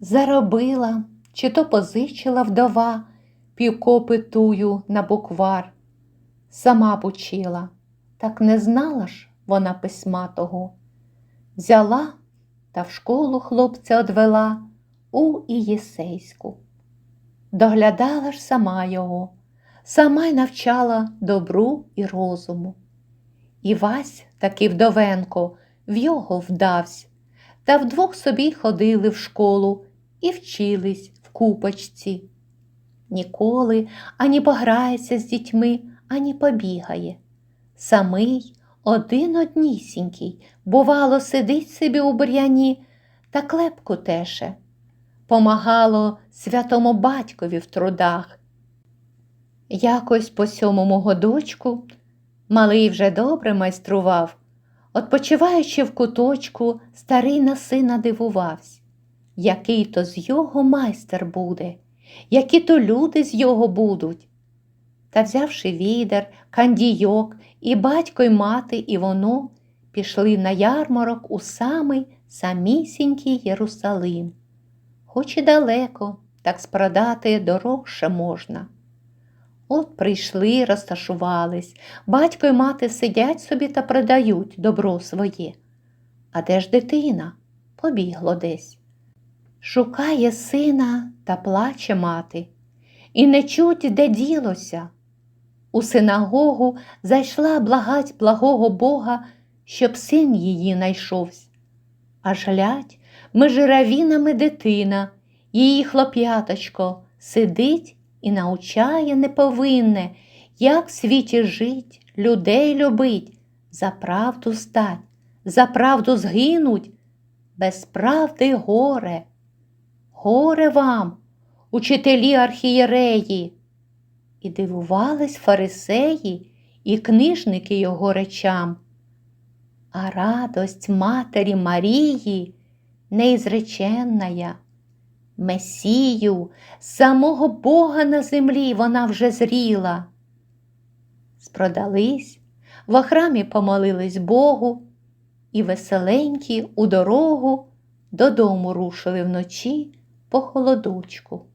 Заробила, чи то позичила вдова півкопи тую на буквар. Сама б учила, так не знала ж вона письма того. Взяла та в школу хлопця одвела у Ієсейську. Доглядала ж сама його, сама й навчала добру і розуму. І Вась, таки вдовенко, в його вдавсь, та вдвох собі ходили в школу і вчились в купочці. Ніколи ані пограється з дітьми, ані побігає. Самий один однісінький, бувало, сидить собі у бур'яні та клепку теше. Помагало святому батькові в трудах. Якось по сьомому годочку малий вже добре майстрував. Отпочиваючи в куточку, старий на сина дивувався, який то з його майстер буде, які то люди з його будуть. Та взявши відер, кандійок, і батько й мати, і воно пішли на ярмарок у самий самісінький Єрусалим. Хоч і далеко, так спродати дорожче можна. От прийшли, розташувались, батько й мати сидять собі та продають добро своє. А де ж дитина? Побігло десь. Шукає сина та плаче мати, і не чуть, де ділося. У синагогу зайшла благать благого Бога, щоб син її найшовсь. Аж глядь, між равінами дитина, її хлоп'яточко сидить і научає неповинне, як в світі жить, людей любить, за правду стать, за правду згинуть, без правди горе. Горе вам, учителі архієреї. І дивувались фарисеї і книжники його речам. А радость Матері Марії неізреченная. Месію, самого Бога на землі вона вже зріла. Спродались, во храмі помолились Богу, і веселенькі у дорогу додому рушили вночі по холодочку.